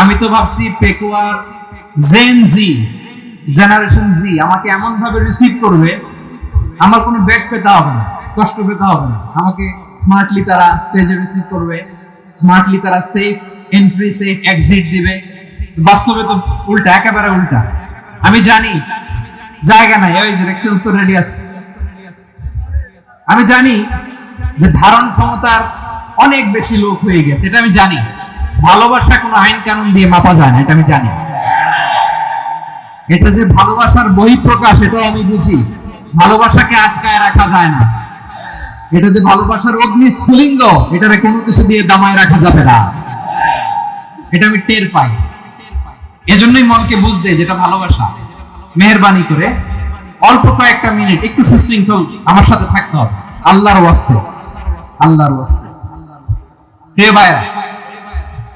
আমি তো ভাবছি পেকুয়ার জেন জি জেনারেশন জি আমাকে এমন ভাবে রিসিভ করবে, আমার কোনো ব্যাগ পেতে হবে না, কষ্ট পেতে হবে না। আমাকে স্মার্টলি তারা স্টেজে রিসিভ করবে স্মার্টলি তারা সেফ এন্ট্রি সেফ এক্সিট দিবে। বাস্তবে তো উল্টা, একেবারে উল্টা। আমি জানি, জায়গা নাই। ওই যে দেখছেন, উত্তর রেডি আছে আমি জানি যে ধারণ ক্ষমতার অনেক বেশি লোক হয়ে গেছে, এটা আমি জানি। ভালোবাসা কোনো আইন কানুন দিয়ে মাপা যায় না, এটা আমি জানি। এটা যে ভালোবাসার বহিঃপ্রকাশ, এটাও আমি বুঝি। ভালোবাসাকে আটকায় রাখা যায় না। এটা যে ভালোবাসার অগ্নি স্ফুলিঙ্গ এটারে কোনো কিছু দিয়ে দামায় রাখা যাবে না। এটা আমি টের পাই। এজন্যই মনকে বুঝতে যেটা ভালোবাসা। মেহরবানি করে। অল্প কয়েকটা মিনিট, একটু সুশৃঙ্খল আমার সাথে থাকতে হবে। আল্লাহর ওয়াস্তে। আল্লাহর ওয়াস্তে। প্রিয় ভাইরা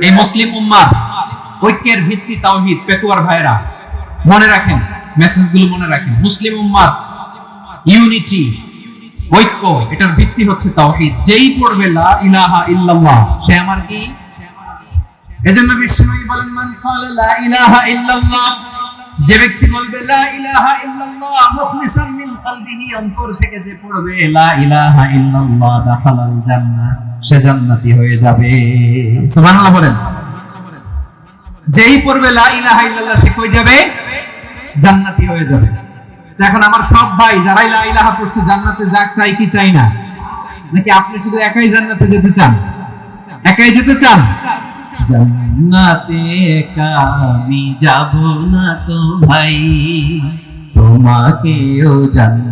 এই মুসলিম উম্মাহ, ঐক্যের ভিত্তি তাওহীদ পেকুয়ার ভাইরা মনে রাখেন মেসেজগুলো মনে রাখেন, মুসলিম উম্মাহ ইউনিটি ঐক্য, এটার ভিত্তি হচ্ছে তাওহীদ। যেই পড়বে, লা ইলাহা ইল্লাল্লাহ, সে আমার কি? এজন্য বিষ্ণুই বলেন, মান ক্বালা লা ইলাহা ইল্লাল্লাহ যে ব্যক্তি বলবে, লা ইলাহা ইল্লাল্লাহ মুখলিসান মিন কলবিহি, অন্তর থেকে যে পড়বে, লা ইলাহা ইল্লাল্লাহ দাখালাল জান্নাহ সে জান্নাতি হয়ে যাবে। সুবহানাল্লাহ বলেন। যেই পড়বে লা ইলাহা ইল্লাল্লাহ, সে কই যাবে? জান্নাতি হয়ে যাবে। এখন আমার সব ভাই যারাই লা ইলাহা পড়ছে, জান্নাতে যাক চাই কি চাই না? নাকি আপনি শুধু একাই জান্নাতে যেতে চান? একাই যেতে চান? জান্নাতে আমি যাব না তো ভাই। তোমাকেও জান্নাতে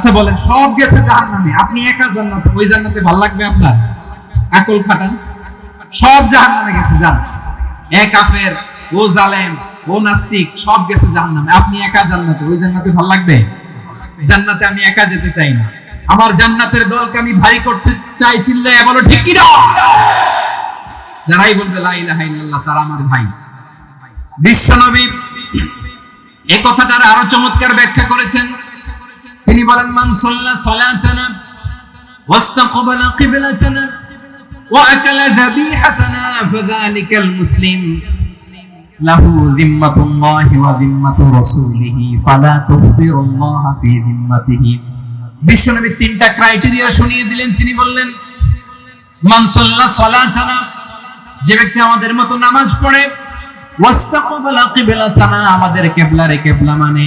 আচ্ছা বলেন, সব গেছে জাহান্নামে। আপনি একা জান্নাতে, ওই জান্নাতে ভালো লাগবে আপনার? আকল খাটান সব জাহান্নামে গেছে যান এ কাফের, ও জালেম, ও নাস্তিক, সব গেছে জাহান্নামে। আপনি একা জান্নাতে, ওই জান্নাতে ভালো লাগবে? জান্নাতে আমি একা যেতে চাই না। আমার জান্নাতের দলকে আমি ভারী করতে চাই চিল্লে বলো, ঠিক কি না যারাই বলবে, লা ইলাহা ইল্লাল্লাহ তারা আমার ভাই। বিশ্বনবী এই কথাটার আরও চমৎকার ব্যাখ্যা করেছেন। তিনি বলেন, মান সাল্লা সালাতানা কিবলাতানা, ওয়া আকালা যাবিহাতানা, ফাযালিকাল মুসলিম। লাহু যিম্মাতুল্লাহি ওয়া যিম্মাতু রাসূলিহি, ফালা তুফসিরুল্লাহ ফি যিম্মাতিহি। বিশ্বনবী তিনটা ক্রাইটেরিয়া শুনিয়ে দিলেন। তিনি বললেন, মান সাল্লা সালাতানা, যে ব্যক্তি আমাদের মতো নামাজ পড়ে, ওয়াস্তাকবালা কিবলাতানা আমাদের কিবলারে কিবলা মানে।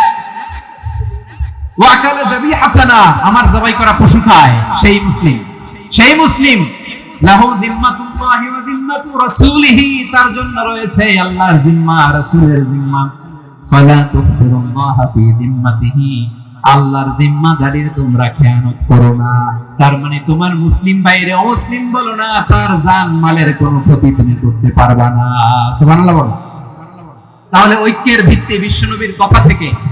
আমার জবাই করা পশু খায়, সেই মুসলিম। সেই মুসলিম তার করো না। তার মানে তোমার মুসলিম বাইরে অমুসলিম বলো না, তার জান মালের কোনো ক্ষতি তুমি করতে পারবা না। বলো। তাহলে ঐক্যের ভিত্তি বিশ্বনবীর কথা থেকে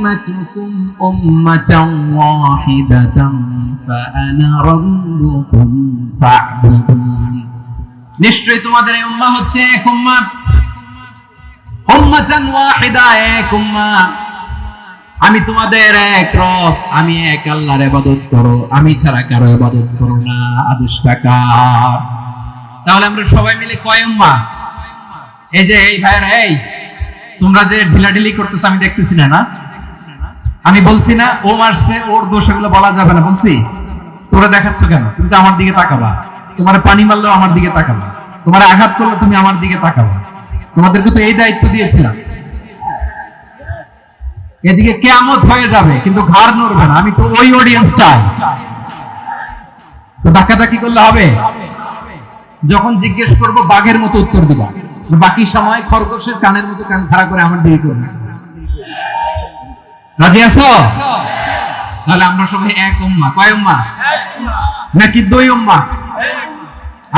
উম্মাতুকুম উম্মাতান ওয়াহিদাতান ফাআনা রাব্বুকুম ফা'বুদুন নিশ্চয়ই তোমাদের এই উম্মাহ হচ্ছে এক উম্মাহ উম্মাতান ওয়াহিদা, এক উম্মাহ আমি তোমাদের এক রব, আমি এক আল্লাহর ইবাদত করো, আমি ছাড়া কারও ইবাদত করো না, আদেশ কাকার তাহলে আমরা সবাই মিলে কয় উম্মা? এই যে, এই ভাইরা এই, তোমরা যে ঢিলাঢিলি করতেছো, আমি দেখতেছি না না? আমি বলছি না, ও মারছে, ওর দোষ, এগুলো বলা যাবে না। বলছি, তোরা দেখাচ্ছ কেন? তুমি তো আমার দিকে তাকাবা। তোমার পানি মারলেও আমার দিকে তাকাবা। তোমার আঘাত করলে তুমি আমার দিকে তাকাবা। তোমাদেরকে তো এই দায়িত্ব দিয়েছিলাম। এদিকে কেমত হয়ে যাবে, কিন্তু ঘাড় নড়বে না। আমি তো ওই অডিয়েন্স চাই। তো ধাক্কাধাক্কি করলে হবে? যখন জিজ্ঞেস করব, বাঘের মতো উত্তর দিবা। বাকি সময় খরগোশের কানের মতো কান খাড়া করে আমার দিকে করবে। রাজি আছো? তাহলে আমরা সবাই এক উম্মা। কয় উম্মা? নাকি দুই উম্মা?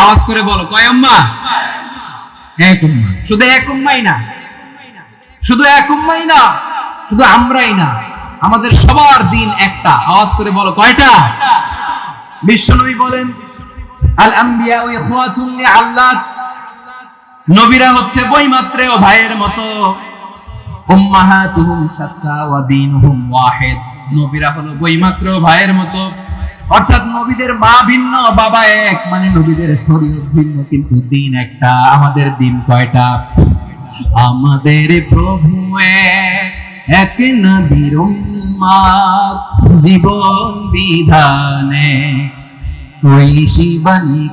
আওয়াজ করে বলো, কয় উম্মা? এক উম্মা। শুধু এক উম্মাই না। শুধু এক উম্মাই না, শুধু আমরাই না, আমাদের সবার দিন একটা। আওয়াজ করে বলো, কয়টা? বিশ্বনবী বলেন আল আম্বিয়া ওয়া ইখওয়াতুল লিআল্লাত নবীরা হচ্ছে বইমাত্রেও ভাইয়ের মতো। উম্মাহাতুহুম সাত্তা ওয়া দীনুহুম ওয়াহিদ। নবীরা হলো বইমাত্রেও ভাইয়ের মতো। অর্থাৎ নবীদের মা ভিন্ন, বাবা এক। মানে নবীদের শরীয়ত ভিন্ন, কিন্তু দিন একটা, আমাদের দিন কয়টা? আমাদের প্রভু এক এক নবীর জীবন বিধানে ওই শিবানী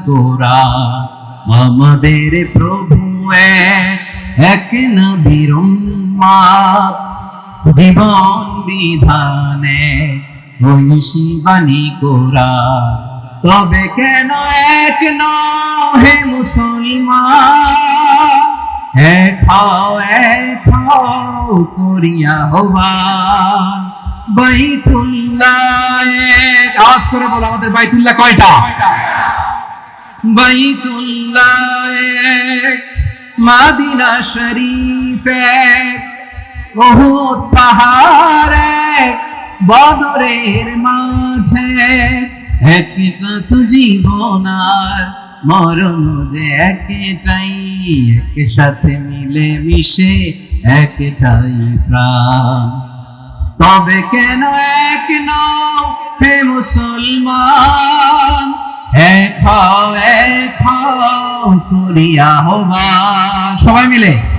আমাদের প্রভু এক নবীর উম্মাত জীবন বিধানে শিবানী কোরা তবে কেন এক হে মুসলমান? এক হও এক হও করিয়া হবান বাইতুল্লাহ এক। আওয়াজ করে বলো আমাদের বাইতুল্লাহ কয়টা? বাইতুল্লাহ এক। মাদিনা শরীফ এক। বহুত পাহাড়, বদরের মাঝে। একটা তো জীবন আর মরণ যে একটাই এক সাথে মিলে মিশে একটাই প্রাণ। তবে কেন এক নও হে মুসলমান? এক হও এক হও করিয়া হবা সবাই মিলে।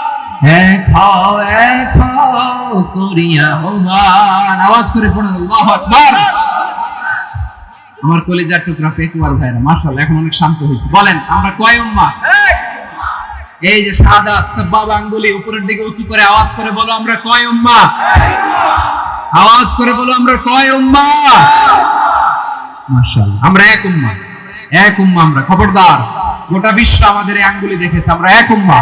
আল্লাহু আকবার। আমার কলিজার টুকরা পেকুয়ার ভাইরা, মাশাআল্লাহ, এখন অনেক শান্ত হয়েছে। বলেন, আমরা কয় উম্মা? এই যে সাদা বাবা আঙ্গুলি উপরের দিকে উঁচু করে আওয়াজ করে বলো, আমরা কয় উম্মা? আওয়াজ করে বলো, আমরা কয় উম্মা? মাশাআল্লাহ, আমরা এক উম্মা। এক উম্মা আমরা, খবরদার। গোটা বিশ্ব আমাদের এই আঙ্গুলি দেখেছে, আমরা এক উম্মা।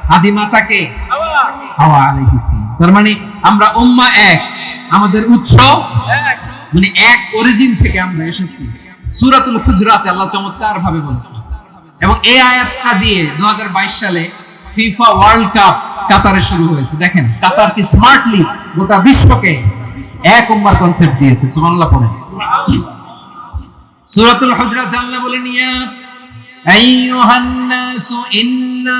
মাতাকে হাওয়া আলাইহিস সালাম। তার মানে আমরা উম্মা এক আমাদের উৎস মানে এক অরিজিন থেকে আমরা এসেছি। সূরাতুল হুজরাতে আল্লাহ চমৎকার ভাবে বলেছেন। এবং এই আয়াতটা দিয়ে 2022 সালে ফিফা ওয়ার্ল্ড কাপ কাতারে শুরু হয়েছে। দেখেন কাতার কি স্মার্টলি গোটা বিশ্বকে এক উম্মার কনসেপ্ট দিয়েছে। সুবহানাল্লাহ পড়েন সূরাতুল হুজরাত আল্লাহ বলেন ইয়া আইয়ুহান নাসু ইন্না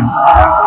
Amém.